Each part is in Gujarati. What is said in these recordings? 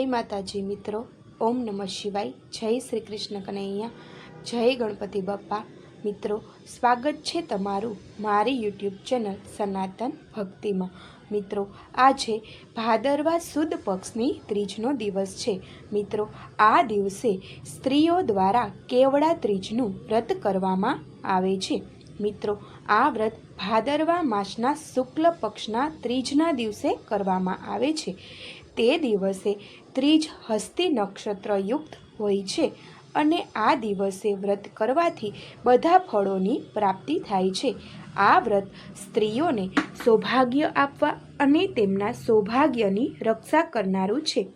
જય માતાજી મિત્રો. ઓમ નમઃ શિવાય. જય શ્રી કૃષ્ણ કનૈયા. જય ગણપતિ બાપ્પા મિત્રો, સ્વાગત છે તમારું મારી યુટ્યુબ ચેનલ સનાતન ભક્તિમાં. મિત્રો, આજે ભાદરવા સુદ પક્ષની ત્રીજનો દિવસ છે. મિત્રો, આ દિવસે સ્ત્રીઓ દ્વારા કેવડા ત્રીજનું વ્રત કરવામાં આવે છે. મિત્રો, આ વ્રત ભાદરવા માસના શુક્લ પક્ષના ત્રીજના દિવસે કરવામાં આવે છે. તે દિવસે ત્રીજ હસ્તી નક્ષત્રયુક્ત હોય છે અને આ દિવસે વ્રત કરવાથી બધા ફળોની પ્રાપ્તિ થાય છે. આ વ્રત સ્ત્રીઓને સૌભાગ્ય આપવા અને તેમના સૌભાગ્યની રક્ષા કરનારું છે.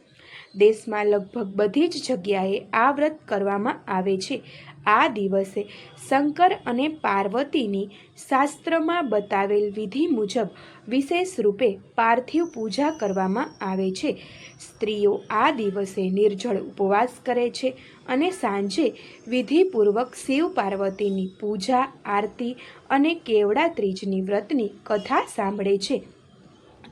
દેશમાં લગભગ બધી જ જગ્યાએ આ વ્રત કરવામાં આવે છે. આ દિવસે શંકર અને પાર્વતીની શાસ્ત્રમાં બતાવેલ વિધિ મુજબ વિશેષ રૂપે પાર્થિવ પૂજા કરવામાં આવે છે. સ્ત્રીઓ આ દિવસે નિર્જળ ઉપવાસ કરે છે અને સાંજે વિધિપૂર્વક શિવ પાર્વતીની પૂજા, આરતી અને કેવડા ત્રીજની વ્રતની કથા સાંભળે છે.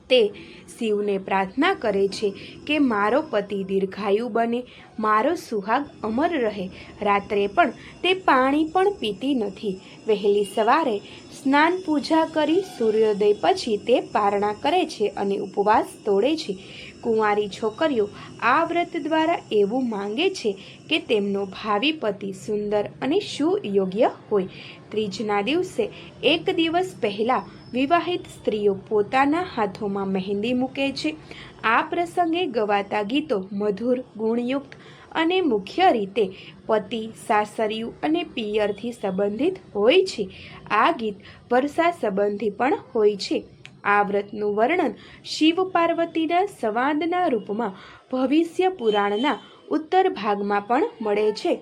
તે શિવને પ્રાર્થના કરે છે કે મારો પતિ દીર્ઘાયુ બને, મારો સુહાગ અમર રહે. રાત્રે પણ તે પાણી પણ પીતી નથી. વહેલી સવારે સ્નાન પૂજા કરી સૂર્યોદય પછી તે પારણા કરે છે અને ઉપવાસ તોડે છે. કુંવારી છોકરીઓ આ વ્રત દ્વારા એવું માંગે છે કે તેમનો ભાવિ પતિ સુંદર અને સુયોગ્ય હોય. ત્રીજના દિવસે એક દિવસ પહેલાં વિવાહિત સ્ત્રીઓ પોતાના હાથોમાં મહેંદી મૂકે છે. આ પ્રસંગે ગવાતા ગીતો મધુર, ગુણયુક્ત અને મુખ્ય રીતે પતિ, સાસરિયું અને પિયરથી સંબંધિત હોય છે. આ ગીત વર્ષા સંબંધી પણ હોય છે. આ વ્રતનું વર્ણન શિવ પાર્વતીના સંવાદના રૂપમાં ભવિષ્ય પુરાણના ઉત્તર ભાગમાં પણ મળે છે.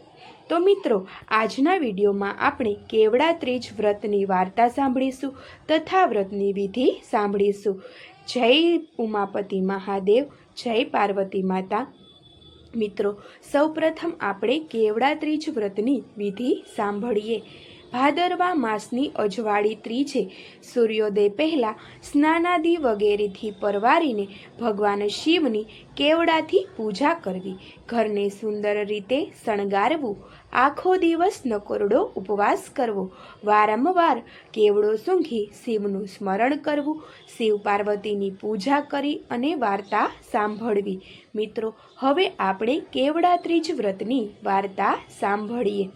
તો મિત્રો, આજના વિડીયોમાં આપણે કેવડા ત્રીજ વ્રતની વાર્તા સાંભળીશું તથા વ્રતની વિધિ સાંભળીશું. જય ઉમાપતિ મહાદેવ જય પાર્વતી માતા. મિત્રો સૌપ્રથમ આપણે કેવડા ત્રીજ વ્રતની વિધિ સાંભળીએ. ભાદરવા માસની અજવાળી ત્રીજે સૂર્યોદય પહેલાં સ્નાનાદિ વગેરેથી પરવારીને ભગવાન શિવની કેવડાથી પૂજા કરવી. ઘરને સુંદર રીતે શણગારવું. આખો દિવસ નકોરડો ઉપવાસ કરવો. વારંવાર કેવડો સૂંઘી શિવનું સ્મરણ કરવું. શિવ પાર્વતીની પૂજા કરી અને વાર્તા સાંભળવી. મિત્રો, હવે આપણે કેવડા ત્રીજ વ્રતની વાર્તા સાંભળીએ.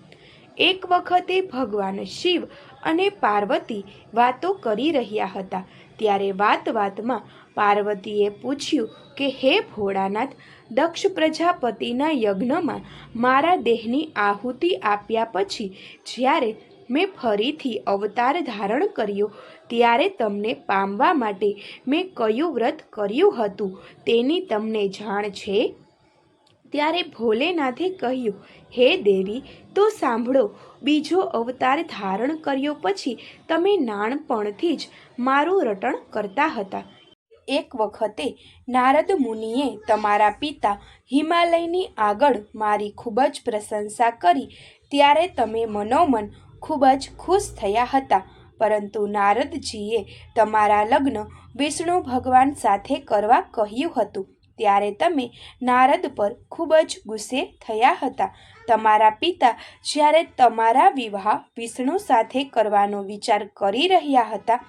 એક વખતે ભગવાન શિવ અને પાર્વતી વાતો કરી રહ્યા હતા. ત્યારે વાત વાતમાં પાર્વતીએ પૂછ્યું કે, હે ભોળાનાથ, દક્ષ પ્રજાપતિના યજ્ઞમાં મારા દેહની આહુતિ આપ્યા પછી જ્યારે મેં ફરીથી અવતાર ધારણ કર્યો, ત્યારે તમને પામવા માટે મેં કયું વ્રત કર્યું હતું તેની તમને જાણ છે? ત્યારે ભોલેનાથે કહ્યું, હે દેવી, તો સાંભળો. બીજો અવતાર ધારણ કર્યો પછી તમે નાનપણથી જ મારું રટણ કરતા હતા. એક વખતે નારદ મુનિએ તમારા પિતા હિમાલયની આગળ મારી ખૂબ જ પ્રશંસા કરી. ત્યારે તમે મનોમન ખૂબ જ ખુશ થયા હતા. પરંતુ નારદજીએ તમારા લગ્ન વિષ્ણુ ભગવાન સાથે કરવા કહ્યું હતું. ત્યારે તમે નારદ પર ખૂબ જ ગુસ્સે થયા હતા. તમારા પિતા જ્યારે તમારા વિવાહ વિષ્ણુ સાથે કરવાનો વિચાર કરી રહ્યા હતા,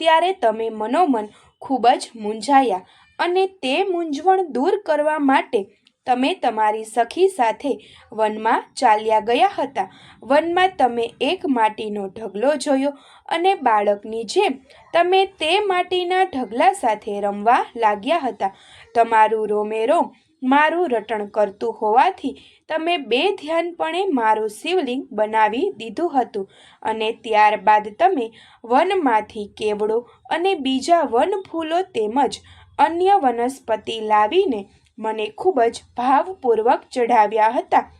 ત્યારે તમે મનોમન ખૂબ જ મૂંઝાયા અને તે મૂંઝવણ દૂર કરવા માટે તમે તમારી સખી સાથે વનમાં ચાલ્યા ગયા હતા. વનમાં તમે એક માટીનો ઢગલો જોયો અને બાળકની જેમ તમે તે માટીના ઢગલા સાથે રમવા લાગ્યા હતા. તમારું રોમે રોમ મારું રટણ કરતું હોવાથી તમે બે ધ્યાનપણે મારું શિવલિંગ બનાવી દીધું હતું અને ત્યારબાદ તમે વનમાંથી કેવડો અને બીજા વન ફૂલો તેમજ અન્ય વનસ્પતિ લાવીને મને ખૂબ જ ભાવપૂર્વક ચઢાવ્યા હતા.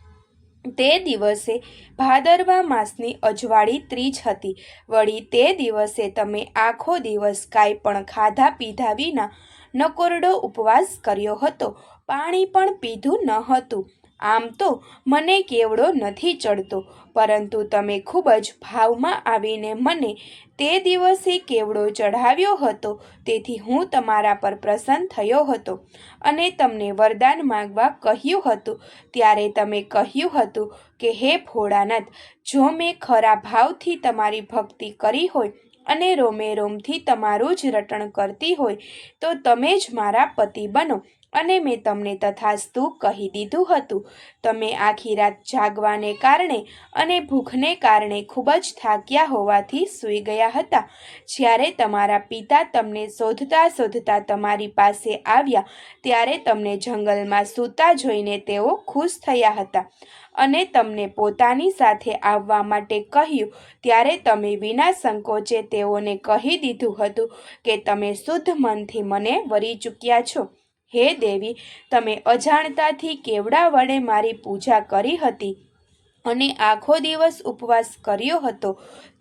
તે દિવસે ભાદરવા માસની અજવાળી ત્રીજ હતી. વળી તે દિવસે તમે આખો દિવસ કાંઈ પણ ખાધા પીધા વિના નકોરડો ઉપવાસ કર્યો હતો. પાણી પણ પીધું ન હતું. આમ તો મને કેવડો નથી ચડતો, પરંતુ તમે ખૂબ જ ભાવમાં આવીને મને તે દિવસે કેવડો ચઢાવ્યો હતો, તેથી હું તમારા પર પ્રસન્ન થયો હતો અને તમને વરદાન માગવા કહ્યું હતું. ત્યારે તમે કહ્યું હતું કે, હે ભોળાનાથ, જો મેં ખરા ભાવથી તમારી ભક્તિ કરી હોય અને રોમે રોમથી તમારું જ રટણ કરતી હોય, તો તમે જ મારા પતિ બનો. અને મેં તમને તથાસ્તુ કહી દીધું હતું. તમે આખી રાત જાગવાને કારણે અને ભૂખને કારણે ખૂબ જ થાક્યા હોવાથી સૂઈ ગયા હતા. જ્યારે તમારા પિતા તમને શોધતા શોધતા તમારી પાસે આવ્યા, ત્યારે તમને જંગલમાં સૂતા જોઈને તેઓ ખુશ થયા હતા અને તમને પોતાની સાથે આવવા માટે કહ્યું. ત્યારે તમે વિના સંકોચે તેઓને કહી દીધું હતું કે તમે શુદ્ધ મનથી મને વરી ચૂક્યા છો. હે દેવી તમે અજાણતાથી કેવડા વડે મારી પૂજા કરી હતી? અને આખો દિવસ ઉપવાસ કર્યો હતો.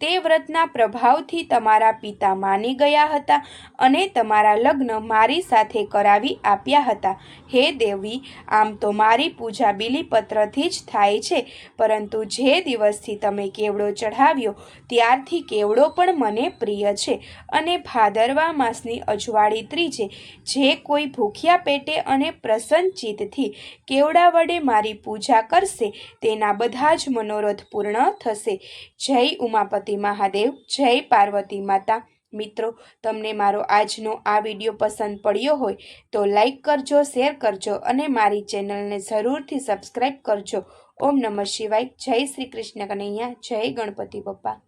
તે વ્રતના પ્રભાવથી તમારા પિતા માની ગયા હતા અને તમારા લગ્ન મારી સાથે કરાવી આપ્યા હતા. હે દેવી, આમ તો મારી પૂજા બિલીપત્રથી જ થાય છે, પરંતુ જે દિવસથી તમે કેવડો ચઢાવ્યો, ત્યારથી કેવડો પણ મને પ્રિય છે. અને ભાદરવા માસની અજવાળી ત્રીજે, જે કોઈ ભૂખ્યા પેટે અને પ્રસન્નચિતથી કેવડા વડે મારી પૂજા કરશે, તેના બધા જ મનોરથ પૂર્ણ થશે. જય ઉમાપતિ મહાદેવ, જય પાર્વતી માતા. મિત્રો, તમને મારો આજનો આ વીડિયો પસંદ પડ્યો હોય તો લાઈક કરજો, શેર કરજો અને મારી ચેનલને જરૂરથી સબસ્ક્રાઈબ કરજો. ઓમ નમઃ શિવાય. જય શ્રી કૃષ્ણ કનૈયા, જય ગણપતિ બપ્પા.